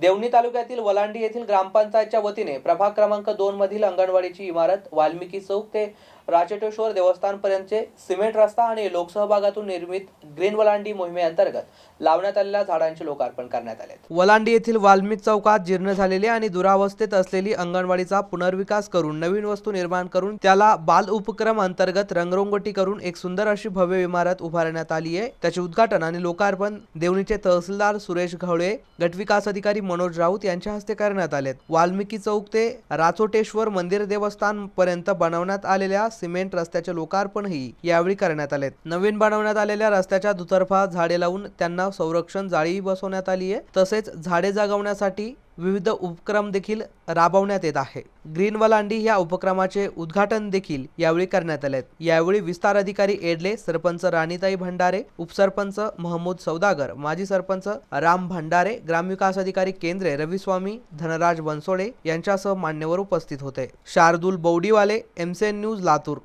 देवणी तालुक्यातील वलांडी येथील ग्रामपंचायतच्या वतीने प्रभाग क्रमांक दोन मधील अंगणवाडीची इमारत वाल्मिकी चौक ते राचेटेश्वर देवस्थानपर्यंतचे सिमेंट रस्ता आणि लोकसहभागातून निर्मित ग्रीन वलांडी मोहिमेअंतर्गत लावण्यात आलेल्या झाडांचे लोकार्पण करण्यात आले वलांडी येथील वाल्मिक चौकात जीर्ण झालेली आणि दुरावस्थेत असलेली अंगणवाडीचा पुनर्विकास करून नवीन वस्तू निर्माण करून त्याला बाल उपक्रम अंतर्गत रंगरंगोटी करून एक सुंदर अशी भव्य इमारत उभारण्यात आली आहे. त्याचे उद्घाटन आणि लोकार्पण देवणीचे तहसीलदार सुरेश घवळे गटविकास अधिकारी मनोज राऊत यांच्या हस्ते करण्यात आले वाल्मिकी चौक ते राचोटेश्वर मंदिर देवस्थान पर्यंत बनवण्यात आलेल्या सिमेंट रस्त्याचे लोकार्पणही यावेळी करण्यात आले नवीन बनवण्यात आलेल्या रस्त्याच्या दुतर्फा झाडे लावून त्यांना संरक्षण जाळीही बसवण्यात आली आहे तसेच झाडे जगवण्यासाठी विविध उपक्रम देखील राबवण्यात येत आहे. ग्रीन वलांडी या उपक्रमाचे उद्घाटन देखील यावेळी करण्यात आले यावेळी विस्तार अधिकारी एडले सरपंच राणीताई भंडारे उपसरपंच महमूद सौदागर माजी सरपंच राम भंडारे ग्रामविकास अधिकारी केंद्रे रविस्वामी धनराज बनसोडे यांच्यासह मान्यवर उपस्थित होते. Shardul Baudiwale MCN news Latur.